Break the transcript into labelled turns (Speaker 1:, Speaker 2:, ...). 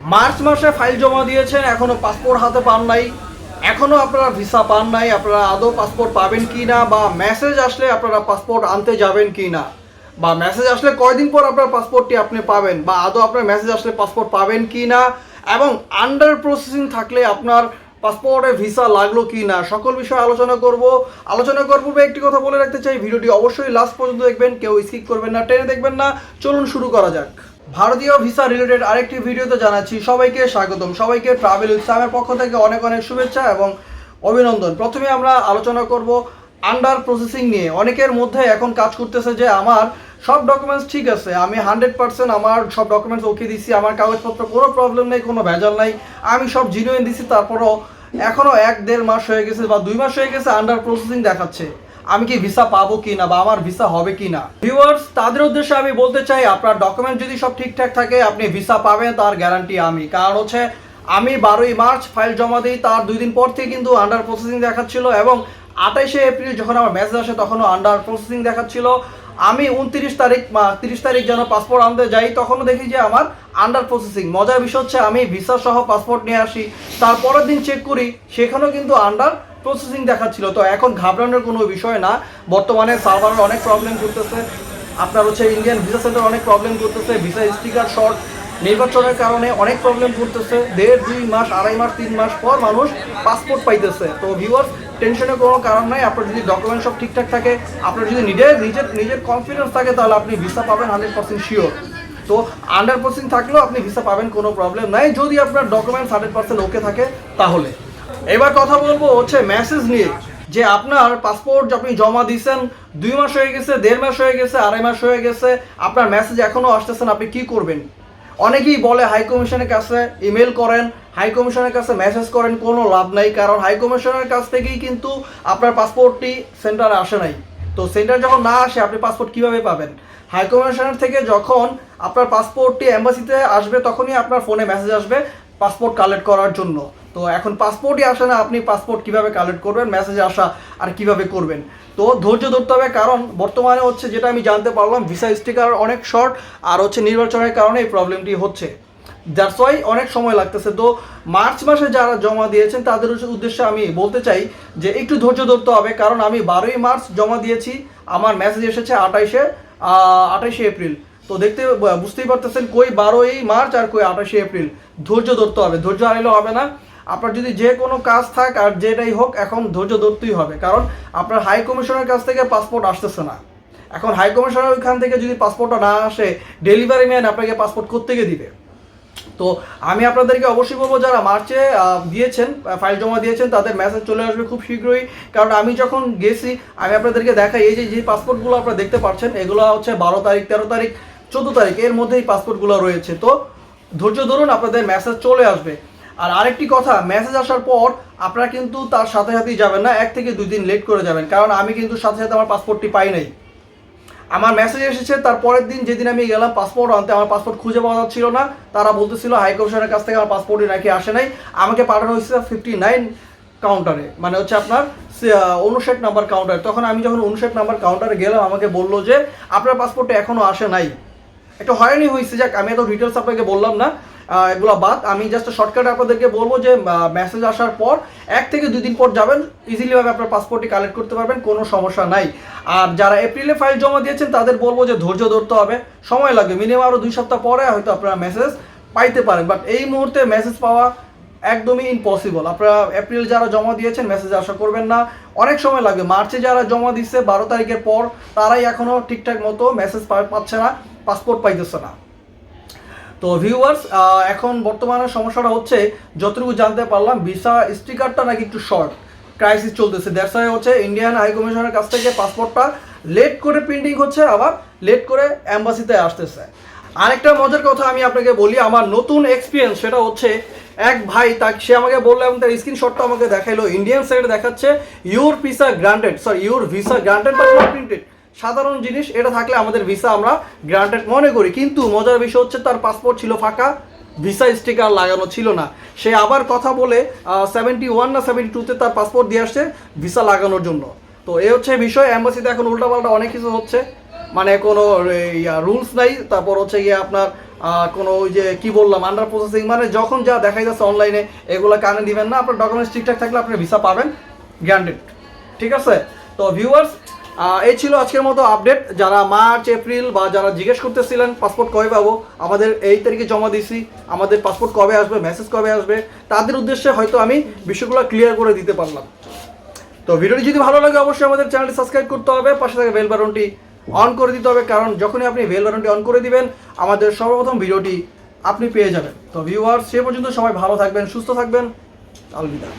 Speaker 1: March মাসে file জমা দিয়েছেন, এখনও পাসপোর্ট হাতে পান নাই। এখনও আপনারা ভিসা পান নাই, আপনারা আদৌ পাসপোর্ট পাবেন কি না, বা মেসেজ আসলে আপনারা পাসপোর্ট আনতে যাবেন কি না, বা মেসেজ আসলে কয়দিন পর আপনার পাসপোর্টটি আপনি পাবেন, বা আদৌ আপনার মেসেজ আসলে পাসপোর্ট পাবেন কি না, এবং আন্ডার প্রসেসিং থাকলে আপনার পাসপোর্টে ভিসা লাগল কি না, সকল বিষয়ে আলোচনা করব। আলোচনা করার পূর্বে একটি কথা বলে রাখতে চাই, ভিডিওটি অবশ্যই লাস্ট পর্যন্ত দেখবেন, কেউ স্কিপ করবেন না, টেনে দেখবেন না, চলুন শুরু করা যাক। ভারতীয় ভিসা রিলেটেড আরেকটি ভিডিওতে জানাচ্ছি সবাইকে স্বাগতম। সবাইকে ট্রাভেল ইসলামের পক্ষ থেকে অনেক অনেক শুভেচ্ছা এবং অভিনন্দন। প্রথমে আমরা আলোচনা করব আন্ডার প্রসেসিং নিয়ে। অনেকের মধ্যে এখন কাজ করতেছে যে, আমার সব ডকুমেন্টস ঠিক আছে, আমি হান্ড্রেড পার্সেন্ট আমার সব ডকুমেন্টস ওকে দিছি, আমার কাগজপত্র কোনো প্রবলেম নেই, কোনো ভেজাল নাই, আমি সব জিনুইন দিছি। তারপরও এখনও এক দেড় মাস হয়ে গেছে বা দুই মাস হয়ে গেছে আন্ডার প্রসেসিং দেখাচ্ছে। আমি কি ভিসা পাবো কি না বা আমার ভিসা হবে কি না ভিউয়ার্স তাদের উদ্দেশ্যে আমি বলতে চাই, আপনার ডকুমেন্ট যদি সব ঠিকঠাক থাকে, আপনি ভিসা পাবেন, তার গ্যারান্টি আমি। কারণ হচ্ছে, আমি বারোই মার্চ ফাইল জমা দিই, তার দুই দিন পর থেকে কিন্তু আন্ডার প্রসেসিং দেখাচ্ছিল এবং আঠাইশে এপ্রিল যখন আমার মেসেজ আসে, তখনও আন্ডার প্রসেসিং দেখাচ্ছিল। আমি উনত্রিশ তারিখ তিরিশ তারিখ যেন পাসপোর্ট আনতে যাই, তখনও দেখি যে আমার আন্ডার প্রসেসিং মজার বিষয় হচ্ছে, আমি ভিসা সহ পাসপোর্ট নিয়ে আসি তারপরের দিন চেক করি, সেখানেও কিন্তু আন্ডার প্রসেসিং দেখাচ্ছিল। তো এখন ঘাবড়ানোর কোনো বিষয় না। বর্তমানে সার্ভারের অনেক প্রবলেম করতেছে আপনার হচ্ছে ইন্ডিয়ান ভিসা সেন্টার অনেক প্রবলেম করতেছে। ভিসা স্টিকার শর্ট নির্বাচনের কারণে অনেক প্রবলেম করতেছে। দেড়, দুই মাস, আড়াই মাস, তিন মাস পর মানুষ পাসপোর্ট পাইতেছে। তো ভিউয়ার্স টেনশনের কোনো কারণ নাই। আপনার যদি ডকুমেন্ট সব ঠিকঠাক থাকে, আপনার যদি নিজের নিজের নিজের কনফিডেন্স থাকে, তাহলে আপনি ভিসা পাবেন হান্ড্রেড পার্সেন্ট শিওর তো আন্ডার পার্সেন্ট থাকলেও আপনি ভিসা পাবেন, কোনো প্রবলেম নাই। যদি আপনার ডকুমেন্টস হান্ড্রেড পার্সেন্ট ওকে থাকে, তাহলে। এবার কথা বলব হচ্ছে মেসেজ নিয়ে, যে আপনার পাসপোর্ট আপনি জমা দিয়েছেন, দুই মাস হয়ে গেছে, দেড় মাস হয়ে গেছে, আড়াই মাস হয়ে গেছে, আপনার মেসেজ এখনও আসতেছেন আপনি কি করবেন? অনেকেই বলে হাই কমিশনের কাছে ইমেল করেন হাই কমিশনের কাছে মেসেজ করেন, কোনো লাভ নাই, কারণ হাই কমিশনের কাছ থেকেই কিন্তু আপনার পাসপোর্টটি সেন্টারে আসে নাই। তো সেন্টার যখন না আসে, আপনি পাসপোর্ট কীভাবে পাবেন? হাই কমিশনের থেকে যখন আপনার পাসপোর্টটি অ্যাম্বাসিতে আসবে, তখনই আপনার ফোনে মেসেজ আসবে পাসপোর্ট কালেক্ট করার জন্য। তো এখন পাসপোর্টই আসে না, আপনি পাসপোর্ট কীভাবে কালেক্ট করবেন মেসেজ আসা আর কীভাবে করবেন? তো ধৈর্য ধরতে হবে, কারণ বর্তমানে হচ্ছে যেটা আমি জানতে পারলাম ভিসা স্টিকার অনেক শর্ট আর হচ্ছে নির্বাচনের কারণে এই প্রবলেমটি হচ্ছে। দ্যাটস ওয়াই অনেক সময় লাগতেছে। তো মার্চ মাসে যারা জমা দিয়েছেন, তাদের উদ্দেশ্যে- আমি বলতে চাই যে একটু ধৈর্য ধরতে হবে, কারণ আমি বারোই মার্চ জমা দিয়েছি, আমার মেসেজ এসেছে আঠাইশে আঠাইশে এপ্রিল। তো দেখতে, বুঝতেই পারতেছেন কই বারোই মার্চ আর কই আঠাশে এপ্রিল। ধৈর্য ধরতে হবে, ধৈর্য হারাইলে হবে না। আপনার যদি যে কোনো কাজ থাক আর যেটাই হোক, এখন ধৈর্য ধরতেই হবে। কারণ আপনার হাই কমিশনের কাছ থেকে পাসপোর্ট আসতেছে না। এখন হাই কমিশনের ওইখান থেকে যদি পাসপোর্টটা না আসে ডেলিভারি ম্যান আপনাকে পাসপোর্ট কোত্থেকে দিবে? তো আমি আপনাদেরকে অবশ্যই বলব, যারা মার্চে দিয়েছেন ফাইল জমা দিয়েছেন, তাদের মেসেজ চলে আসবে খুব শীঘ্রই। কারণ আমি যখন গেছি, আমি আপনাদেরকে দেখাই, এই যে যে পাসপোর্টগুলো আপনারা দেখতে পাচ্ছেন, এগুলো হচ্ছে বারো তারিখ, তেরো তারিখ, চোদ্দ তারিখ, এর মধ্যে এই পাসপোর্টগুলো রয়েছে। তো ধৈর্য ধরুন, আপনাদের মেসেজ চলে আসবে। আর আরেকটি কথা মেসেজ আসার পর আপনারা কিন্তু তার সাথে সাথেই যাবেন না, এক থেকে দুই দিন লেট করে যাবেন। কারণ আমি কিন্তু সাথে সাথে আমার পাসপোর্টটি পাই নাই। আমার মেসেজ এসেছে, তার পরের দিন যেদিন আমি গেলাম পাসপোর্ট আনতে, আমার পাসপোর্ট খুঁজে পাওয়া যাচ্ছিল না। তারা বলতেছিল হাই কমিশনের কাছ থেকে আমার পাসপোর্টই নাকি আসে নাই। আমাকে পাঠানো হয়েছে ফিফটি নাইন কাউন্টারে মানে হচ্ছে আপনার উনষাট নাম্বার কাউন্টারে তখন আমি যখন উনষাট নাম্বার কাউন্টারে গেলাম, আমাকে বলল যে, আপনার পাসপোর্টটা এখনও আসে নাই। একটু হয়রানি হয়েছে, যাক, আমি এত ডিটেলস আপনাকে বললাম না। এগুলো বাদ। আমি জাস্ট শর্টকাট আপনাদেরকে বলব যে মেসেজ আসার পর এক থেকে দুই দিন পর যাবেন ইজিলিভাবে আপনার পাসপোর্টটি কালেক্ট করতে পারবেন, কোনো সমস্যা নাই। আর যারা এপ্রিলে ফাইল জমা দিয়েছেন, তাদের বলব যে ধৈর্য ধরতে হবে। সময় লাগবে মিনিমাম আরও দুই সপ্তাহ পরে হয়তো আপনারা মেসেজ পাইতে পারেন। বাট এই মুহূর্তে মেসেজ পাওয়া একদমই ইম্পসিবল আপনারা এপ্রিল যারা জমা দিয়েছেন মেসেজ আশা করবেন না। অনেক সময় লাগবে। মার্চে যারা জমা দিচ্ছে বারো তারিখের পর, তারাই এখনও ঠিকঠাক মতো মেসেজ পাচ্ছে না পাসপোর্ট পাইতেছে না। তো ভিউয়ার্স এখন বর্তমানে সমস্যাটা হচ্ছে, যতটুকু জানতে পারলাম ভিসা স্টিকারটা নাকি একটু শর্ট ক্রাইসিস চলতেছে। দ্যাটস হচ্ছে ইন্ডিয়ান হাই কমিশনের কাছ থেকে পাসপোর্টটা লেট করে প্রিন্টিং হচ্ছে, আবার লেট করে অ্যাম্বাসিতে আসতেছে। আরেকটা মজার কথা আমি আপনাকে বলি, আমার নতুন এক্সপিরিয়েন্স সেটা হচ্ছে, এক ভাই তাকে সে আমাকে বলল এবং তার স্ক্রিনশটটা আমাকে দেখাইলো। ইন্ডিয়ান সাইডে দেখাচ্ছে your visa granted sorry your visa granted printed সাধারণ জিনিস, এটা থাকলে আমাদের ভিসা আমরা গ্রান্টেড মনে করি। কিন্তু মজার বিষয় হচ্ছে তার পাসপোর্ট ছিল ফাঁকা ভিসা স্টিকার লাগানো ছিল না। সে আবার কথা বলে সেভেন্টি ওয়ান না সেভেন্টি টুতে তার পাসপোর্ট দিয়ে আসছে ভিসা লাগানোর জন্য। তো এ হচ্ছে বিষয় অ্যাম্বাসিতে এখন উল্টাপাল্টা অনেক কিছু হচ্ছে। মানে কোনো রুলস নাই। তারপর হচ্ছে গিয়ে আপনার কোনো ওই যে, কি বললাম আন্ডার প্রসেসিং মানে যখন যা দেখাই যাচ্ছে অনলাইনে এগুলো কানে দিবেন না। আপনার ডকুমেন্টস ঠিকঠাক থাকলে আপনি ভিসা পাবেন গ্যারান্টেড ঠিক আছে? তো ভিউয়ার্স এই ছিল আজকের মতো আপডেট যারা মার্চ, এপ্রিল বা যারা জিজ্ঞেস করতেছিলেন পাসপোর্ট কবে পাবো? আমাদের এই তারিখে জমা দিছি। আমাদের পাসপোর্ট কবে আসবে মেসেজ কবে আসবে, তাদের উদ্দেশ্যে হয়তো আমি বিষয়গুলো ক্লিয়ার করে দিতে পারলাম। তো ভিডিওটি যদি ভালো লাগে, অবশ্যই আমাদের চ্যানেলটি সাবস্ক্রাইব করতে হবে। পাশে থাকা বেল বাটনটি অন করে দিতে হবে, কারণ যখনই আপনি বেল বাটনটি অন করে দিবেন, আমাদের সর্বপ্রথম ভিডিওটি আপনি পেয়ে যাবেন। তো ভিউয়ার্স সে পর্যন্ত সবাই ভালো থাকবেন, সুস্থ থাকবেন। আলবিদা।